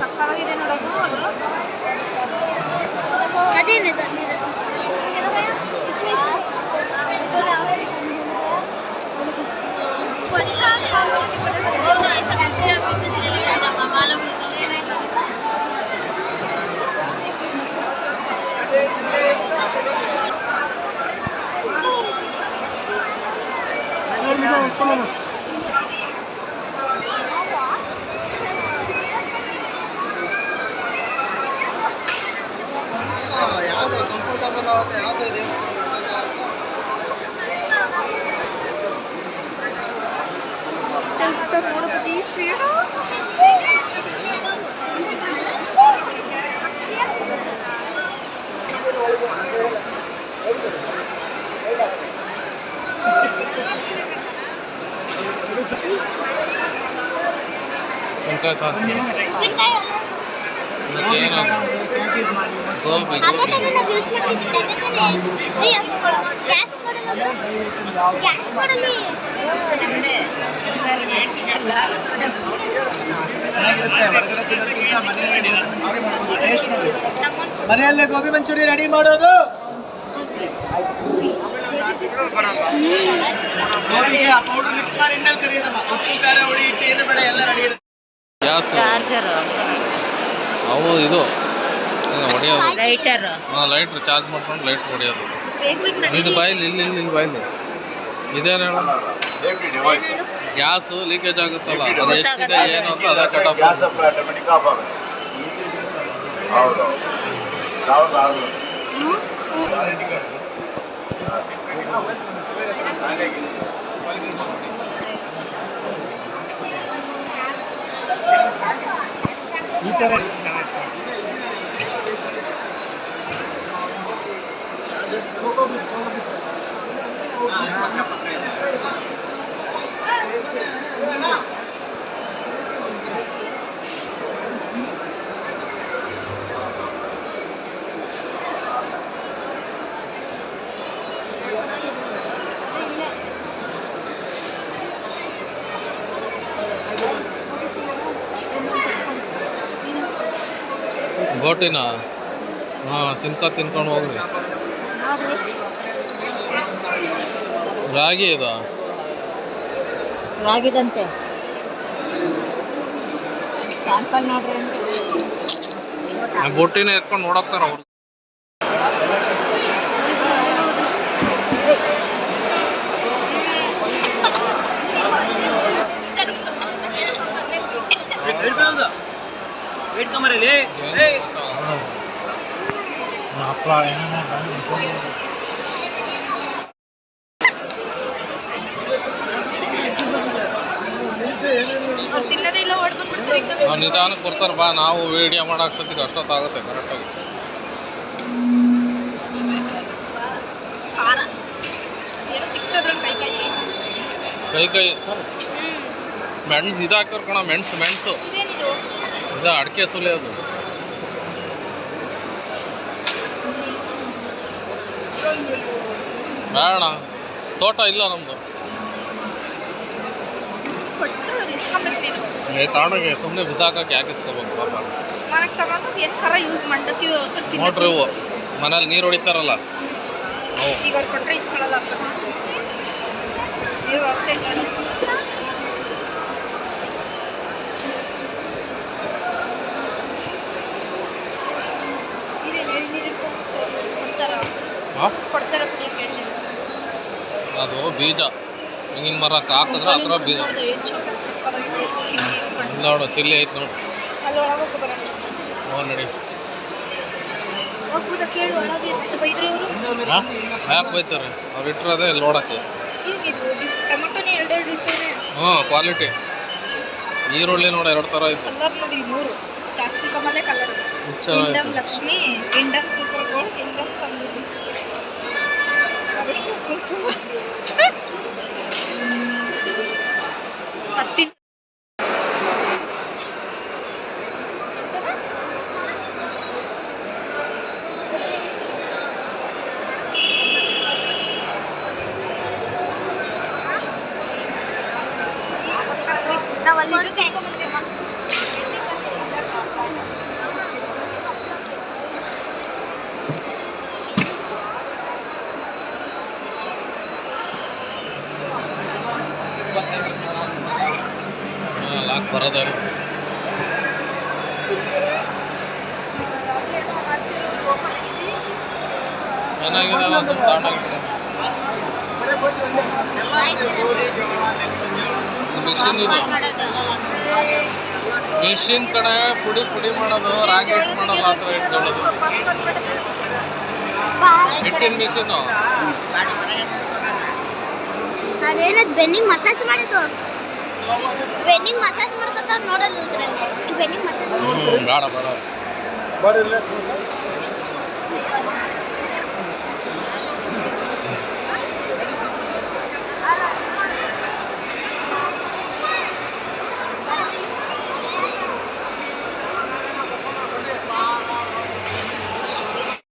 ಸಕ್ಕತ್ತಾಗಿದೆ ನೋಡೋದು ಅದೇನೆ ಯಾವುದು Então, tá, tá. Não tem, que Não tem, não. Não tem, não. ಗೋಬಿ ಗೋಬಿ ಗ್ಯಾಸ್ ಕೊಡಲಿ ಮನೆಯಲ್ಲಿ ಗೋಬಿ ಮಂಚೂರಿ ರೆಡಿ ಮಾಡೋದು. ಗೋಬಿಗೆ ಆ ಪೌಡರ್ ಮಿಕ್ಸ್ ಮಾಡಿ ಎಣ್ಣೆಲಿ ಕರಿಯೋದಮ್ಮ. ಉಪ್ಪು ಖಾರ ಹುಳಿ ಹಿಟ್ಟು ಏನು ಬೇಡ ಎಲ್ಲ ರೆಡಿ ಇರುತ್ತೆ. ಚಾರ್ಜರ್ ಅವು ಇದು. ಹೊಡೆಯೋದು. ಲೈಟರ್ ಹಾಂ ಲೈಟ್ರ್ ಚಾರ್ಜ್ ಮಾಡ್ಕೊಂಡು ಲೈಟ್ ಹೊಡೆಯೋದು. ಇದು ಬಾಯಿಲಿ ಇಲ್ಲಿ ಇಲ್ಲಿ ಇಲ್ಲಿ ಬಾಯಿಲಿ. ಇದೇನು ಹೇಳ? ಗ್ಯಾಸು ಲೀಕೇಜ್ ಆಗುತ್ತಲ್ಲ? ಅದು ಎಷ್ಟಿದೆ ಏನು ಅಂತ ಅದೇ ಕಟ್ ಆಫ್ ಈ ಆಟೋಮೆಟಿಕ್ ಹೌದು ಹಾಂ ತಿನ್ಕೊ ತಿನ್ಕೊಂಡು ಹೋಗ್ರಿ. ರಾಗಿ ಇದು? ರಾಗಿದಂತೆ. ಸ್ಯಾಂಪಲ್ ನೋಡ್ರಿ. ಆ ಬೋಟಿನ ಎತ್ಕೊಂಡು ನೋಡಕ್ತಾರ ಅವ್ರು. ವೇಟ್ ಕಮರಲ್ಲಿ ಅವ್ರು ತಿನ್ನೋದೇ ಇಲ್ಲ ಹೊಡ್ ಬಂದ್ಬಿಡ್ತಾರೆ ಈಗ ನಾವು ನಿಧಾನಕ್ಕೆ ಬರ್ತಾರೆ ಬಾ ನಾವು ವೀಡಿಯೋ ಮಾಡೋ ಅಷ್ಟೊತ್ತಿಗೆ ಅಷ್ಟೊತ್ತಾಗುತ್ತೆ ಕರೆಕ್ಟಾಗಿ ಕೈ ಕೈ. ಮೆಣಸು ಇದು ಹಾಕೋರು ಕಣ ಮೆಣಸು ಮೆಣಸು. ಇದು ಅಡಿಕೆ ಸುಲೆ ಅದು. ಬೇಡ ತೋಟ ಇಲ್ಲ ನಮ್ಮದು ಕೊಟ್ಟು ಇಸ್ಕೊಂಬೇಕು ಏ ತಾಣಗೆ ಸುಮ್ಮನೆ ಬಿಸಾಕಕ್ಕೆ ಯಾಕೆ ಇಸ್ಕೋಬೇಕು ಪಾಪ? ಮನೆಗೆ ತಗೊಂಡು ಏನು ಖಾರ ಯೂಸ್ ಮಾಡಕ್ಕೆ ಮನೇಲಿ ನೀರು ಹೊಡಿತಾರಲ್ಲ. ಅವು ಈಗ ಅವ್ರು ಕೊಟ್ಟರೆ ಇಸ್ಕೊಳ್ಳಲ್ಲ ಅಕ್ಕ ನೀವು ಹೋಗ್ತಾ ನೋಡಿ ಇದೇನು ಎಳ್ನೀರು ಕೊಡ್ತಾರ. ಹಾಂ ಕೊಡ್ತಾರ ಕುಡಿಯೋಕೆ ಅದು ಬೀಜ. ತೆಂಗಿನ ಮರ ಹಾಕಿದ್ರೆ ಆ ಥರ ನೋಡು. ಚಿಲ್ಲಿ ಐತೆ ನೋಡು. ಹ್ಞೂ ನಡಿ. ಯಾಕೆ ಬೈತಾರೆ? ಅವ್ರು ಇಟ್ಟಿರೋದೇ ಇಲ್ಲಿ ನೋಡೋಕ್ಕೆ. ಹ್ಞೂ ಕ್ವಾಲಿಟಿ. ಈರುಳ್ಳಿ ನೋಡಿ ಎರಡು ಥರ ಐತೆ. ಕಲರ್ ನೋಡಿ ಮೂರು. ಕ್ಯಾಪ್ಸಿಕಮ್ ಅಲ್ಲೇ colour. Lakshmi super gold Samruddhi ಕುಂಕುಮ. பத்தின் ಲಾಕ್ ಬರೋದಾರು ಚೆನ್ನಾಗಿರಲ್ಲ. ಮಿಷಿನ್ ಇದೆ. ಮಿಷಿನ್ ಕಡೆ ಪುಡಿ ಪುಡಿ ಮಾಡೋದು, ರಾಗಿ ಹಿಟ್ಟು ಮಾಡೋದು ಆ ಥರ ಇಟ್ಕೊಳ್ಳೋದು. ಹಿಟ್ಟಿನ ಮಿಷಿನು ಬೆನ್ನಿಗೆ ಮಸಾಜ್ ಮಾಡಿದ್ದು. ವೆನ್ನಿಂಗ್ ಮಸಾಜ್ ಮಾಡ್ಕೊತಾವ್ ನೋಡಲ್ಲ ವೆನ್ನಿಂಗ್ ಮಸಾಜ್ ಬೇಡ ಬೇಡ.